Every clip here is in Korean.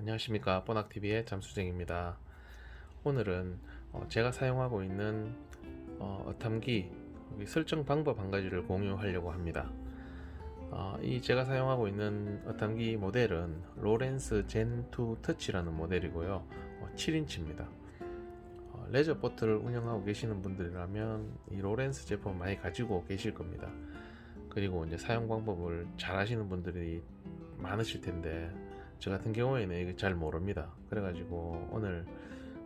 안녕하십니까. 뽀낙TV의 잠수정입니다. 오늘은 어, 제가 사용하고 있는 어, 어탐기 설정 방법 한 가지를 공유하려고 합니다. 어, 이 제가 사용하고 있는 어탐기 모델은 로렌스 젠2 터치라는 모델이고요. 7인치입니다. 레저 보트를 운영하고 계시는 분들이라면 이 로렌스 제품 많이 가지고 계실 겁니다. 그리고 이제 사용 방법을 잘 아시는 분들이 많으실 텐데 저 같은 경우에는 이게 잘 모릅니다. 그래가지고 오늘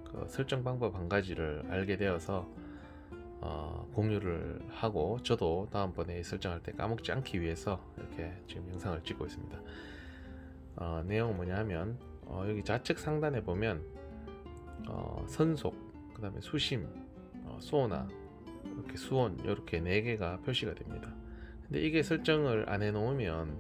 그 설정 방법 한 가지를 알게 되어서 어, 공유를 하고 저도 다음번에 설정할 때 까먹지 않기 위해서 이렇게 지금 영상을 찍고 있습니다. 어, 내용은 뭐냐면 어, 여기 좌측 상단에 보면 어, 선속, 그 다음에 수심, 어, 수온화, 이렇게 수온 이렇게 네 개가 표시가 됩니다. 근데 이게 설정을 안 해놓으면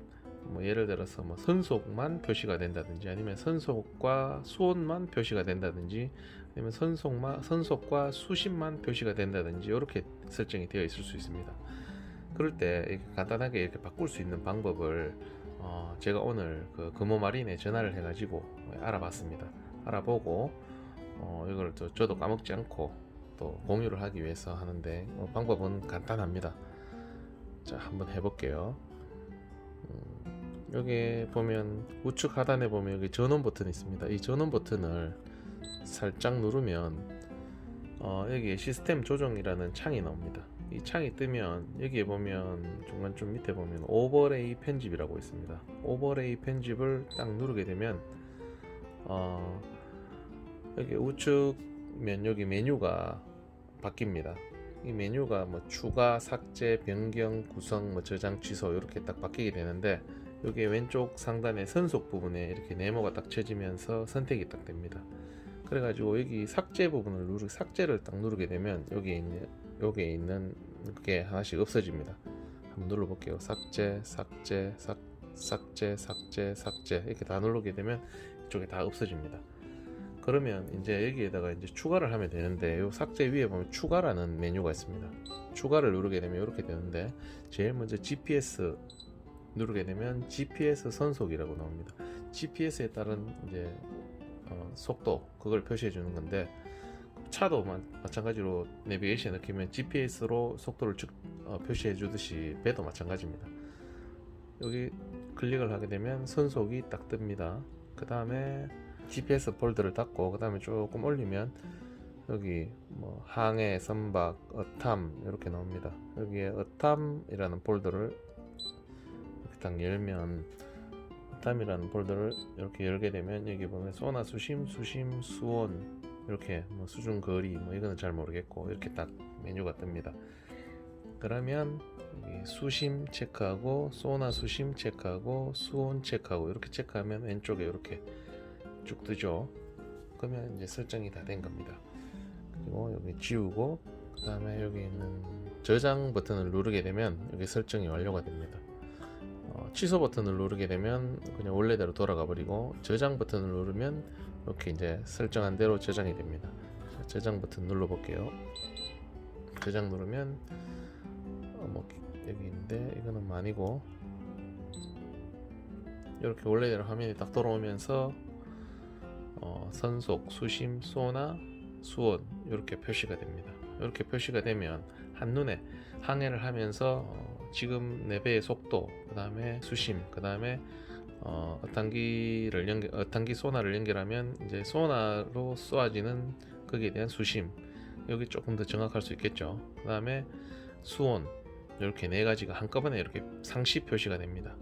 뭐 예를 들어서 뭐 선속만 표시가 된다든지 아니면 선속과 수온만 표시가 된다든지 아니면 선속만 선속과 수심만 표시가 된다든지 이렇게 설정이 되어 있을 수 있습니다. 그럴 때 이렇게 간단하게 이렇게 바꿀 수 있는 방법을 어 제가 오늘 그 금호마린에 전화를 해가지고 알아봤습니다. 알아보고 어 이걸 또 저도 까먹지 않고 또 공유를 하기 위해서 하는데 어 방법은 간단합니다. 자 한번 해볼게요. 음, 여기 보면 우측 하단에 보면 여기 전원 버튼이 있습니다. 이 전원 버튼을 살짝 누르면 어, 여기에 시스템 조정이라는 창이 나옵니다. 이 창이 뜨면 여기에 보면 중간 좀 밑에 보면 오버레이 편집이라고 있습니다. 오버레이 편집을 딱 누르게 되면 어, 여기 우측면 여기 메뉴가 바뀝니다. 이 메뉴가 뭐 추가, 삭제, 변경, 구성, 뭐 저장, 취소 이렇게 딱 바뀌게 되는데 여기 왼쪽 상단의 선속 부분에 이렇게 네모가 딱 쳐지면서 선택이 딱 됩니다. 그래가지고 여기 삭제 부분을 누르 삭제를 딱 누르게 되면 여기에 있는 여기에 있는 게 하나씩 없어집니다. 한번 눌러볼게요. 삭제, 삭제, 삭, 삭제, 삭제, 삭제 이렇게 다 누르게 되면 이쪽에 다 없어집니다. 그러면 이제 여기에다가 이제 추가를 하면 되는데 요 삭제 위에 보면 추가라는 메뉴가 있습니다. 추가를 누르게 되면 이렇게 되는데 제일 먼저 GPS 누르게 되면 GPS 선속이라고 나옵니다. GPS에 따른 이제 어, 속도 그걸 표시해 주는 건데 차도 마, 마찬가지로 내비게이션 넣기면 GPS로 속도를 쭉 어, 표시해 주듯이 배도 마찬가지입니다. 여기 클릭을 하게 되면 선속이 딱 뜹니다. 그 다음에 GPS 폴더를 닫고 그 다음에 조금 올리면 여기 뭐 항해, 선박, 어탐 이렇게 나옵니다. 여기에 어탐이라는 폴더를 딱 열면 어탐이라는 폴더를 이렇게 열게 되면 여기 보면 소나 수심, 수심, 수온 이렇게 뭐 수중 거리 뭐 이거는 잘 모르겠고 이렇게 딱 메뉴가 뜹니다. 그러면 수심 체크하고 소나 수심 체크하고 수온 체크하고 이렇게 체크하면 왼쪽에 이렇게 쭉 뜨죠. 그러면 이제 설정이 다 된 겁니다. 그리고 여기 지우고 그 다음에 여기 있는 저장 버튼을 누르게 되면 여기 설정이 완료가 됩니다. 어, 취소 버튼을 누르게 되면 그냥 원래대로 돌아가 버리고 저장 버튼을 누르면 이렇게 이제 설정한 대로 저장이 됩니다. 자, 저장 버튼 눌러 볼게요. 저장 누르면 어, 뭐 여기 있는데 이거는 아니고 이렇게 원래대로 화면이 딱 돌아오면서 어, 선속, 수심, 수온화, 수온 이렇게 표시가 됩니다. 이렇게 표시가 되면 한눈에 항해를 하면서 어, 지금 내 배의 속도, 그 다음에 수심, 그 다음에 어, 어탄기를 연결, 어탄기 소나를 연결하면 이제 소나로 쏘아지는 거기에 대한 수심 여기 조금 더 정확할 수 있겠죠. 그 다음에 수온 이렇게 네 가지가 한꺼번에 이렇게 상시 표시가 됩니다.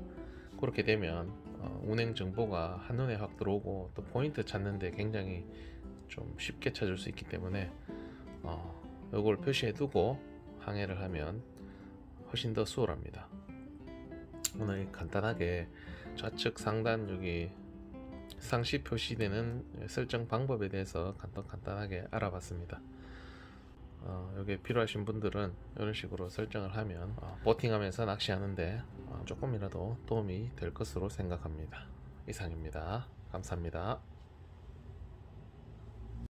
그렇게 되면 어, 운행 정보가 한눈에 확 들어오고 또 포인트 찾는데 굉장히 좀 쉽게 찾을 수 있기 때문에 어, 이걸 표시해 두고 항해를 하면 훨씬 더 수월합니다. 오늘 간단하게 좌측 상단 여기 상시 표시되는 설정 방법에 대해서 간단, 간단하게 알아봤습니다. 어, 여기 필요하신 분들은 이런 식으로 설정을 하면 어, 보팅하면서 낚시하는데 어, 조금이라도 도움이 될 것으로 생각합니다. 이상입니다. 감사합니다.